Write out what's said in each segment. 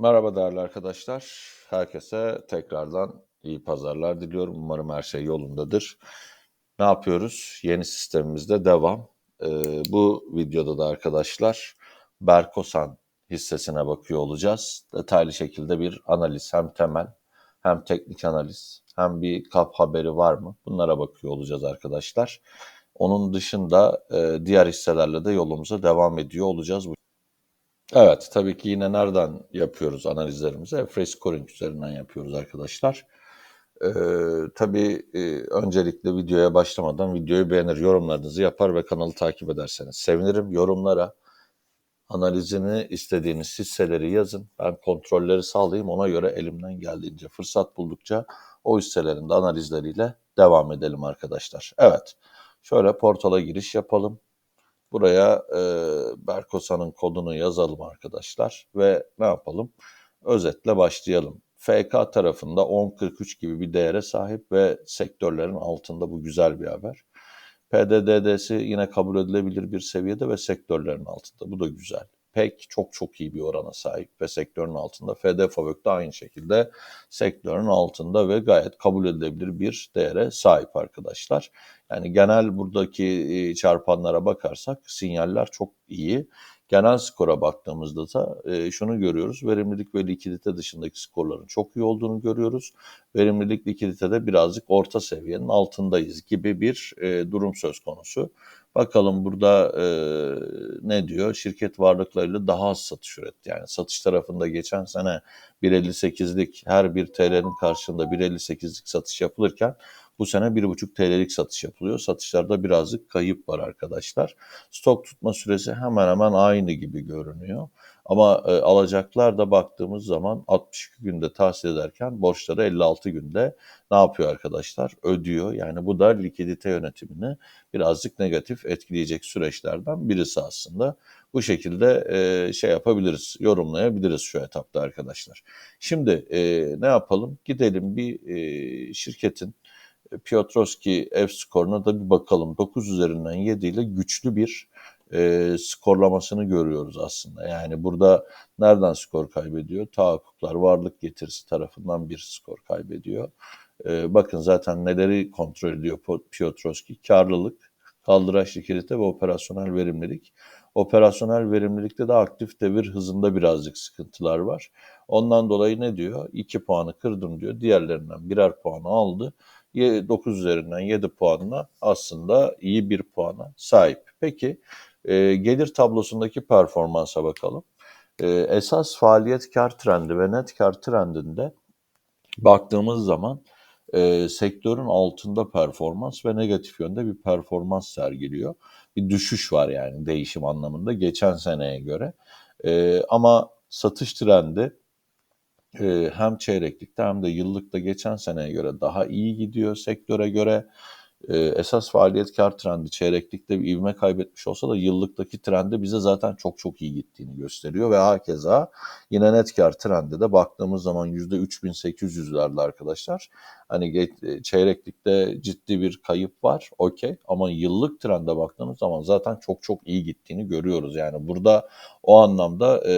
Merhaba değerli arkadaşlar. Herkese tekrardan iyi pazarlar diliyorum. Umarım her şey yolundadır. Ne yapıyoruz? Yeni sistemimizde devam. Ee, bu videoda da arkadaşlar Berkosan hissesine bakıyor olacağız. Detaylı şekilde bir analiz hem temel hem teknik analiz hem bir kap haberi var mı? Bunlara bakıyor olacağız arkadaşlar. Onun dışında e, diğer hisselerle de yolumuza devam ediyor olacağız. Evet, tabii ki yine nereden yapıyoruz analizlerimizi? Free Scoring üzerinden yapıyoruz arkadaşlar. Ee, tabii e, öncelikle videoya başlamadan videoyu beğenir, yorumlarınızı yapar ve kanalı takip ederseniz sevinirim. Yorumlara analizini istediğiniz hisseleri yazın. Ben kontrolleri sağlayayım. Ona göre elimden geldiğince fırsat buldukça o hisselerin de analizleriyle devam edelim arkadaşlar. Evet, şöyle portala giriş yapalım. Buraya e, Berkosa'nın kodunu yazalım arkadaşlar ve ne yapalım? Özetle başlayalım. FK tarafında 10.43 gibi bir değere sahip ve sektörlerin altında bu güzel bir haber. PDD'si yine kabul edilebilir bir seviyede ve sektörlerin altında. Bu da güzel. PEK çok çok iyi bir orana sahip ve sektörün altında. FD Favök de aynı şekilde sektörün altında ve gayet kabul edilebilir bir değere sahip arkadaşlar. Yani genel buradaki e, çarpanlara bakarsak sinyaller çok iyi. Genel skora baktığımızda da e, şunu görüyoruz. Verimlilik ve likidite dışındaki skorların çok iyi olduğunu görüyoruz. Verimlilik likiditede birazcık orta seviyenin altındayız gibi bir e, durum söz konusu. Bakalım burada e, ne diyor? Şirket varlıklarıyla daha az satış üretti. Yani satış tarafında geçen sene 1.58'lik her bir TL'nin karşılığında 1.58'lik satış yapılırken bu sene 1,5 TL'lik satış yapılıyor. Satışlarda birazcık kayıp var arkadaşlar. Stok tutma süresi hemen hemen aynı gibi görünüyor. Ama e, alacaklar da baktığımız zaman 62 günde tahsil ederken borçları 56 günde ne yapıyor arkadaşlar? Ödüyor. Yani bu da likidite yönetimini birazcık negatif etkileyecek süreçlerden birisi aslında. Bu şekilde e, şey yapabiliriz, yorumlayabiliriz şu etapta arkadaşlar. Şimdi e, ne yapalım? Gidelim bir e, şirketin Piotrowski F skoruna da bir bakalım. 9 üzerinden 7 ile güçlü bir e, skorlamasını görüyoruz aslında. Yani burada nereden skor kaybediyor? Tahakkuklar varlık getirisi tarafından bir skor kaybediyor. E, bakın zaten neleri kontrol ediyor Piotrowski? Karlılık, kaldıraç likidite ve operasyonel verimlilik. Operasyonel verimlilikte de aktif devir hızında birazcık sıkıntılar var. Ondan dolayı ne diyor? 2 puanı kırdım diyor. Diğerlerinden birer puanı aldı. 9 üzerinden 7 puanla aslında iyi bir puana sahip. Peki e, gelir tablosundaki performansa bakalım. E, esas faaliyet kar trendi ve net kar trendinde baktığımız zaman e, sektörün altında performans ve negatif yönde bir performans sergiliyor. Bir düşüş var yani değişim anlamında geçen seneye göre. E, ama satış trendi e, hem çeyreklikte hem de yıllıkta geçen seneye göre daha iyi gidiyor sektöre göre e, esas faaliyet kar trendi çeyreklikte bir ivme kaybetmiş olsa da yıllıktaki trendi bize zaten çok çok iyi gittiğini gösteriyor ve hakeza yine net kar trendi de baktığımız zaman %3800'lerde arkadaşlar. Hani e, çeyreklikte ciddi bir kayıp var okey ama yıllık trende baktığımız zaman zaten çok çok iyi gittiğini görüyoruz. Yani burada o anlamda e,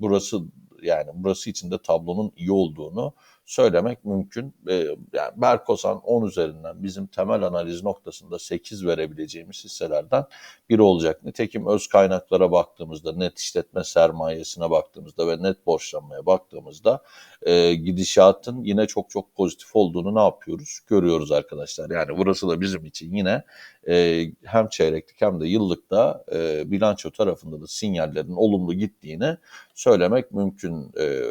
burası yani burası için de tablonun iyi olduğunu söylemek mümkün. E, yani Berkosan 10 üzerinden bizim temel analiz noktasında 8 verebileceğimiz hisselerden biri olacak. Nitekim öz kaynaklara baktığımızda, net işletme sermayesine baktığımızda ve net borçlanmaya baktığımızda e, gidişatın yine çok çok pozitif olduğunu ne yapıyoruz? Görüyoruz arkadaşlar. Yani burası da bizim için yine e, hem çeyreklik hem de yıllıkta e, bilanço tarafında da sinyallerin olumlu gittiğini söylemek mümkün e,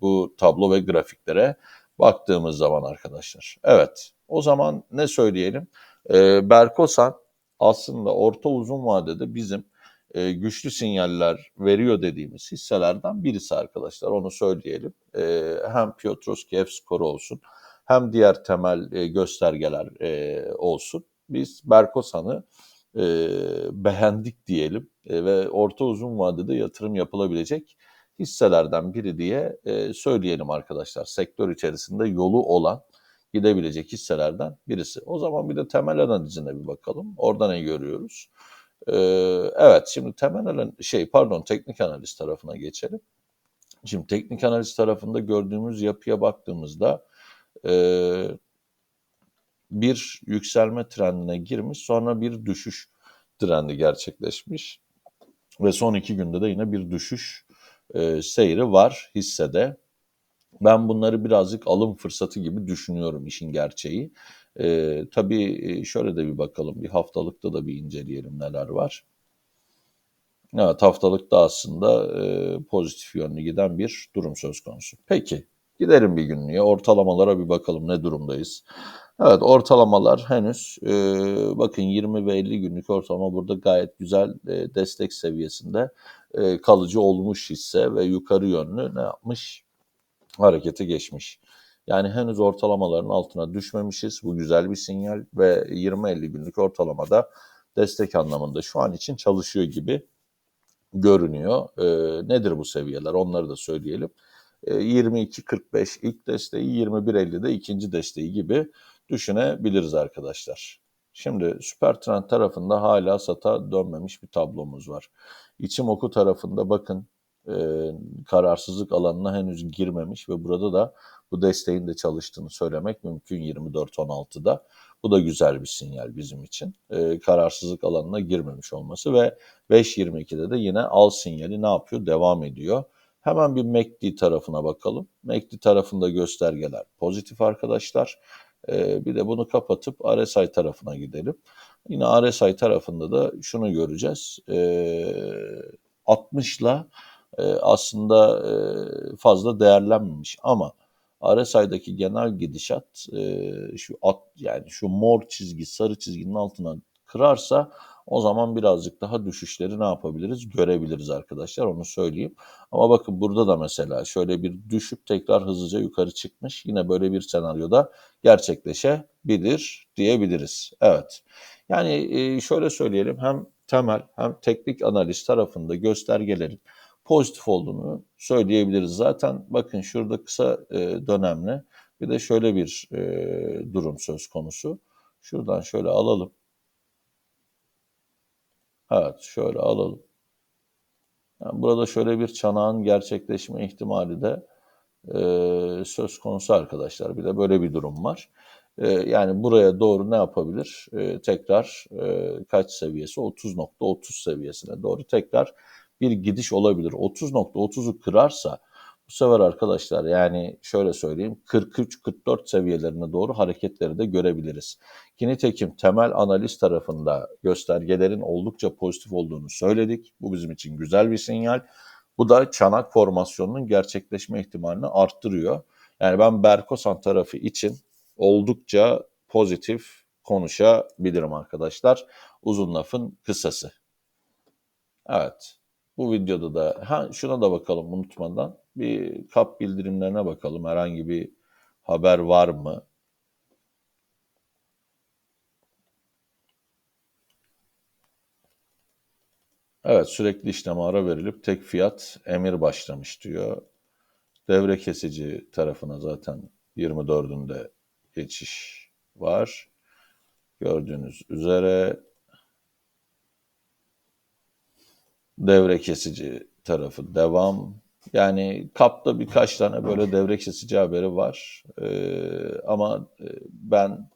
bu tablo ve grafiklere baktığımız zaman arkadaşlar. Evet o zaman ne söyleyelim? E, Berkosan aslında orta uzun vadede bizim e, güçlü sinyaller veriyor dediğimiz hisselerden birisi arkadaşlar. Onu söyleyelim. E, hem Piotrowski F skoru olsun hem diğer temel e, göstergeler e, olsun. Biz Berkosan'ı e, beğendik diyelim e, ve orta uzun vadede yatırım yapılabilecek hisselerden biri diye e, söyleyelim arkadaşlar. Sektör içerisinde yolu olan gidebilecek hisselerden birisi. O zaman bir de temel analizine bir bakalım. Orada ne görüyoruz? Ee, evet şimdi temel analiz, şey pardon teknik analiz tarafına geçelim. Şimdi teknik analiz tarafında gördüğümüz yapıya baktığımızda e, bir yükselme trendine girmiş sonra bir düşüş trendi gerçekleşmiş ve son iki günde de yine bir düşüş e, seyri var hissede. Ben bunları birazcık alım fırsatı gibi düşünüyorum işin gerçeği. E, tabii şöyle de bir bakalım bir haftalıkta da bir inceleyelim neler var. Evet haftalıkta aslında e, pozitif yönlü giden bir durum söz konusu. Peki gidelim bir günlüğe ortalamalara bir bakalım ne durumdayız. Evet ortalamalar henüz e, bakın 20 ve 50 günlük ortalama burada gayet güzel e, destek seviyesinde e, kalıcı olmuş hisse ve yukarı yönlü ne yapmış? Harekete geçmiş. Yani henüz ortalamaların altına düşmemişiz. Bu güzel bir sinyal ve 20-50 günlük ortalamada destek anlamında şu an için çalışıyor gibi görünüyor. E, nedir bu seviyeler? Onları da söyleyelim. E, 22.45 ilk desteği, 21.50'de ikinci desteği gibi düşünebiliriz arkadaşlar. Şimdi süper trend tarafında hala sata dönmemiş bir tablomuz var. İçim oku tarafında bakın e, kararsızlık alanına henüz girmemiş ve burada da bu desteğin de çalıştığını söylemek mümkün 24-16'da. Bu da güzel bir sinyal bizim için. E, kararsızlık alanına girmemiş olması ve 5.22'de de yine al sinyali ne yapıyor? Devam ediyor. Hemen bir MACD tarafına bakalım. MACD tarafında göstergeler pozitif arkadaşlar. E, bir de bunu kapatıp RSI tarafına gidelim. Yine RSI tarafında da şunu göreceğiz. E, 60 ile aslında e, fazla değerlenmemiş ama RSI'daki genel gidişat e, şu at yani şu mor çizgi sarı çizginin altına kırarsa o zaman birazcık daha düşüşleri ne yapabiliriz görebiliriz arkadaşlar onu söyleyeyim. Ama bakın burada da mesela şöyle bir düşüp tekrar hızlıca yukarı çıkmış. Yine böyle bir senaryoda gerçekleşebilir diyebiliriz. Evet. Yani e, şöyle söyleyelim hem temel hem teknik analiz tarafında göstergelerin pozitif olduğunu söyleyebiliriz. Zaten bakın şurada kısa e, dönemli bir de şöyle bir e, durum söz konusu. Şuradan şöyle alalım. Evet şöyle alalım. Yani burada şöyle bir çanağın gerçekleşme ihtimali de e, söz konusu arkadaşlar. Bir de böyle bir durum var. E, yani buraya doğru ne yapabilir? E, tekrar e, kaç seviyesi? 30.30 seviyesine doğru tekrar bir gidiş olabilir. 30.30'u kırarsa bu sefer arkadaşlar yani şöyle söyleyeyim 43-44 seviyelerine doğru hareketleri de görebiliriz. Ki temel analiz tarafında göstergelerin oldukça pozitif olduğunu söyledik. Bu bizim için güzel bir sinyal. Bu da çanak formasyonunun gerçekleşme ihtimalini arttırıyor. Yani ben Berkosan tarafı için oldukça pozitif konuşabilirim arkadaşlar. Uzun lafın kısası. Evet. Bu videoda da ha, şuna da bakalım unutmadan. Bir kap bildirimlerine bakalım. Herhangi bir haber var mı? Evet sürekli işleme ara verilip tek fiyat emir başlamış diyor. Devre kesici tarafına zaten 24'ünde geçiş var. Gördüğünüz üzere devre kesici tarafı devam. Yani kapta birkaç tane böyle devre kesici haberi var. Ee, ama e, ben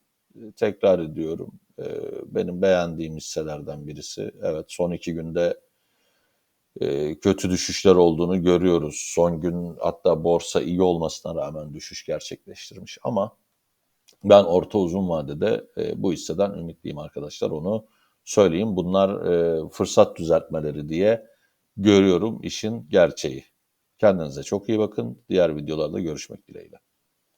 tekrar ediyorum. E, benim beğendiğim hisselerden birisi. Evet son iki günde e, kötü düşüşler olduğunu görüyoruz. Son gün hatta borsa iyi olmasına rağmen düşüş gerçekleştirmiş. Ama ben orta uzun vadede e, bu hisseden ümitliyim arkadaşlar. Onu söyleyeyim. Bunlar e, fırsat düzeltmeleri diye görüyorum işin gerçeği. Kendinize çok iyi bakın. Diğer videolarda görüşmek dileğiyle.